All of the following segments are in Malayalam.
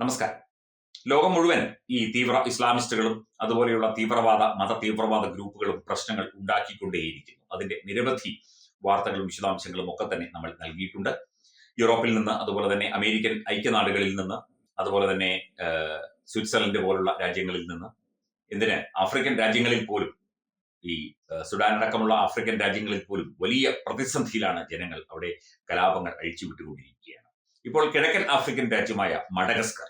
നമസ്കാരം. ലോകം മുഴുവൻ ഈ തീവ്ര ഇസ്ലാമിസ്റ്റുകളും അതുപോലെയുള്ള തീവ്രവാദ മത തീവ്രവാദ ഗ്രൂപ്പുകളും പ്രശ്നങ്ങൾ ഉണ്ടാക്കിക്കൊണ്ടേയിരിക്കുന്നു. അതിന്റെ നിരവധി വാർത്തകളും വിശദാംശങ്ങളും ഒക്കെ തന്നെ നമ്മൾ നൽകിയിട്ടുണ്ട്. യൂറോപ്പിൽ നിന്ന് അതുപോലെ തന്നെ അമേരിക്കൻ ഐക്യനാടുകളിൽ നിന്ന് അതുപോലെ തന്നെ സ്വിറ്റ്സർലൻഡ് പോലുള്ള രാജ്യങ്ങളിൽ നിന്ന്. എന്തിന്? ആഫ്രിക്കൻ രാജ്യങ്ങളിൽ പോലും ഈ സുഡാൻ അടക്കമുള്ള ആഫ്രിക്കൻ രാജ്യങ്ങളിൽ പോലും വലിയ പ്രതിസന്ധിയിലാണ് ജനങ്ങൾ അവിടെ കലാപങ്ങൾ അഴിച്ചുവിട്ടുകൊണ്ടിരിക്കുകയാണ്. ഇപ്പോൾ കിഴക്കൻ ആഫ്രിക്കൻ രാജ്യമായ മഡഗസ്കർ.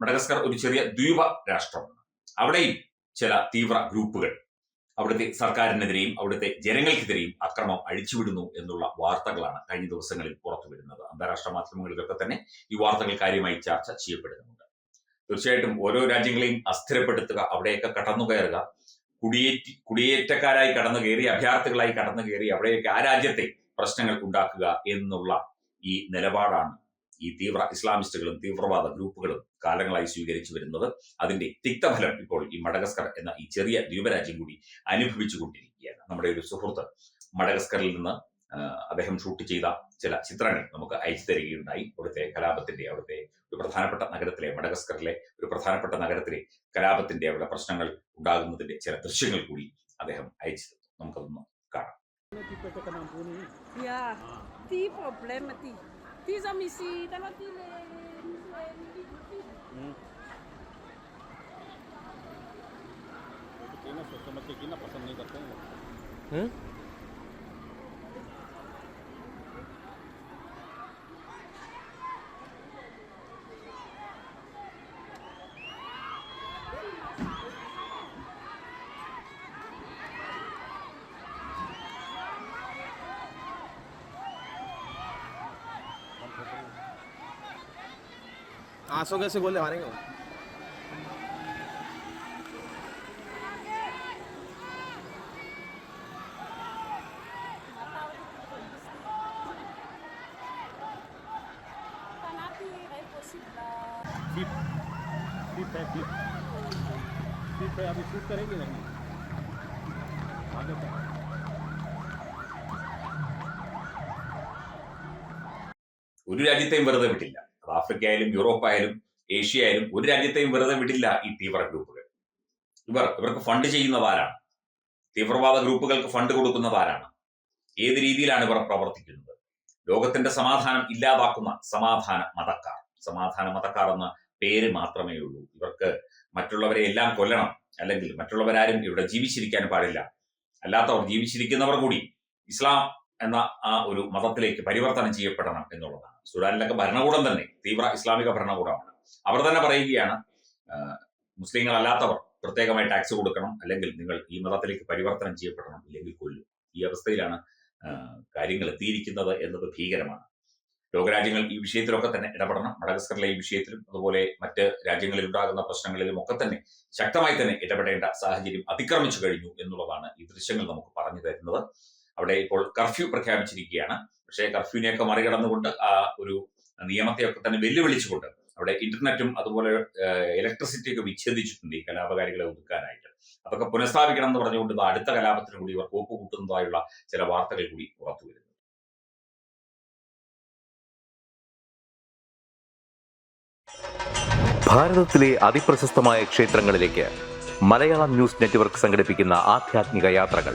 മഡഗസ്കർ ഒരു ചെറിയ ദ്വീപ രാഷ്ട്രമാണ്. അവിടെയും ചില തീവ്ര ഗ്രൂപ്പുകൾ അവിടുത്തെ സർക്കാരിനെതിരെയും അവിടുത്തെ ജനങ്ങൾക്കെതിരെയും അക്രമം അഴിച്ചുവിടുന്നു എന്നുള്ള വാർത്തകളാണ് കഴിഞ്ഞ ദിവസങ്ങളിൽ പുറത്തു വരുന്നത് അന്താരാഷ്ട്ര മാധ്യമങ്ങളിലൊക്കെ തന്നെ ഈ വാർത്തകൾ കാര്യമായി ചർച്ച ചെയ്യപ്പെടുന്നുണ്ട്. തീർച്ചയായിട്ടും ഓരോ രാജ്യങ്ങളെയും അസ്ഥിരപ്പെടുത്തുക അവിടെയൊക്കെ കടന്നു കയറുക കുടിയേറ്റി കുടിയേറ്റക്കാരായി കടന്നു കയറി അഭയാർത്ഥികളായി കടന്നു കയറി അവിടെയൊക്കെ ആ രാജ്യത്തെ പ്രശ്നങ്ങൾ ഉണ്ടാക്കുക എന്നുള്ള ഈ നിലപാടാണ് ഈ തീവ്ര ഇസ്ലാമിസ്റ്റുകളും തീവ്രവാദ ഗ്രൂപ്പുകളും കാലങ്ങളായി സ്വീകരിച്ചു വരുന്നത് അതിന്റെ തിക്തഫലം ഇപ്പോൾ ഈ മഡഗസ്കർ എന്ന ഈ ചെറിയ ദ്വീപരാജ്യം കൂടി അനുഭവിച്ചു കൊണ്ടിരിക്കുകയാണ്. നമ്മുടെ ഒരു സുഹൃത്ത് മഡഗസ്കറിൽ നിന്ന് അദ്ദേഹം ഷൂട്ട് ചെയ്ത ചില ചിത്രങ്ങൾ നമുക്ക് അയച്ചു തരികയുണ്ടായി. അവിടുത്തെ കലാപത്തിന്റെ അവിടുത്തെ ഒരു പ്രധാനപ്പെട്ട നഗരത്തിലെ മഡഗസ്കറിലെ ഒരു പ്രധാനപ്പെട്ട നഗരത്തിലെ കലാപത്തിന്റെ അവിടെ പ്രശ്നങ്ങൾ ഉണ്ടാകുന്നതിന്റെ ചില ദൃശ്യങ്ങൾ കൂടി അദ്ദേഹം അയച്ചു തന്നു. നമുക്കതൊന്ന് കാണാം. Dieser Missy, dann hat die Tingnan sa matikin na pasan ni Gatong. Hmm? आंसू कैसे बोले मारेंगे वो फ्लिप फ्लिप है फ्लिप फ्लिप है अभी शूट करेंगे नहीं आगे तक ഒരു രാജ്യത്തെയും വെറുതെ വിട്ടില്ല അത് ആഫ്രിക്ക ആയാലും യൂറോപ്പ് ആയാലും ഏഷ്യ ആയാലും ഒരു രാജ്യത്തെയും വെറുതെ വിടില്ല ഈ തീവ്ര ഗ്രൂപ്പുകൾ. ഇവർ ഇവർക്ക് ഫണ്ട് ചെയ്യുന്നവരാണ്. തീവ്രവാദ ഗ്രൂപ്പുകൾക്ക് ഫണ്ട് കൊടുക്കുന്നത് ആരാണ് ഏത് രീതിയിലാണ് ഇവർ പ്രവർത്തിക്കുന്നത്? ലോകത്തിന്റെ സമാധാനം ഇല്ലാതാക്കുന്ന സമാധാന മതക്കാർ. സമാധാന മതക്കാർ എന്ന പേര് മാത്രമേ ഉള്ളൂ. ഇവർക്ക് മറ്റുള്ളവരെ എല്ലാം കൊല്ലണം. അല്ലെങ്കിൽ മറ്റുള്ളവരാരും ഇവിടെ ജീവിച്ചിരിക്കാൻ പാടില്ല. അല്ലാത്തവർ ജീവിച്ചിരിക്കുന്നവർ കൂടി ഇസ്ലാം എന്ന ആ ഒരു മതത്തിലേക്ക് പരിവർത്തനം ചെയ്യപ്പെടണം എന്നുള്ളതാണ്. സുഡാനിലൊക്കെ ഭരണകൂടം തന്നെ തീവ്ര ഇസ്ലാമിക ഭരണകൂടമാണ്. അവർ തന്നെ പറയുകയാണ് മുസ്ലിങ്ങളല്ലാത്തവർ പ്രത്യേകമായി ടാക്സ് കൊടുക്കണം അല്ലെങ്കിൽ നിങ്ങൾ ഈ മതത്തിലേക്ക് പരിവർത്തനം ചെയ്യപ്പെടണം ഇല്ലെങ്കിൽ കൊല്ലും. ഈ അവസ്ഥയിലാണ് കാര്യങ്ങൾ എത്തിയിരിക്കുന്നത് എന്നത് ഭീകരമാണ്. ലോകരാജ്യങ്ങൾ ഈ വിഷയത്തിലൊക്കെ തന്നെ ഇടപെടണം. മഡഗസ്കറിലെ ഈ വിഷയത്തിലും അതുപോലെ മറ്റ് രാജ്യങ്ങളിൽ ഉണ്ടാകുന്ന പ്രശ്നങ്ങളിലും ഒക്കെ തന്നെ ശക്തമായി തന്നെ ഇടപെടേണ്ട സാഹചര്യം അതിക്രമിച്ചു കഴിഞ്ഞു എന്നുള്ളതാണ് ഈ ദൃശ്യങ്ങൾ നമുക്ക് പറഞ്ഞു തരുന്നത്. അവിടെ ഇപ്പോൾ കർഫ്യൂ പ്രഖ്യാപിച്ചിരിക്കുകയാണ്. പക്ഷേ കർഫ്യൂവിനെയൊക്കെ മറികടന്നുകൊണ്ട് ആ ഒരു നിയമത്തെയൊക്കെ തന്നെ വെല്ലുവിളിച്ചുകൊണ്ട് അവിടെ ഇന്റർനെറ്റും അതുപോലെ ഇലക്ട്രിസിറ്റി ഒക്കെ വിച്ഛേദിച്ചിട്ടുണ്ട് ഈ കലാപകാരികളെ ഒതുക്കാനായിട്ട്. അതൊക്കെ പുനഃസ്ഥാപിക്കണം എന്ന് പറഞ്ഞുകൊണ്ട് അടുത്ത കലാപത്തിന് കൂടി ഇവർ കോപ്പ് കൂട്ടുന്നതായുള്ള ചില വാർത്തകൾ കൂടി പുറത്തു വരുന്നു. ഭാരതത്തിലെ അതിപ്രശസ്തമായ ക്ഷേത്രങ്ങളിലേക്ക് മലയാളം ന്യൂസ് നെറ്റ്വർക്ക് സംഘടിപ്പിക്കുന്ന ആധ്യാത്മിക യാത്രകൾ.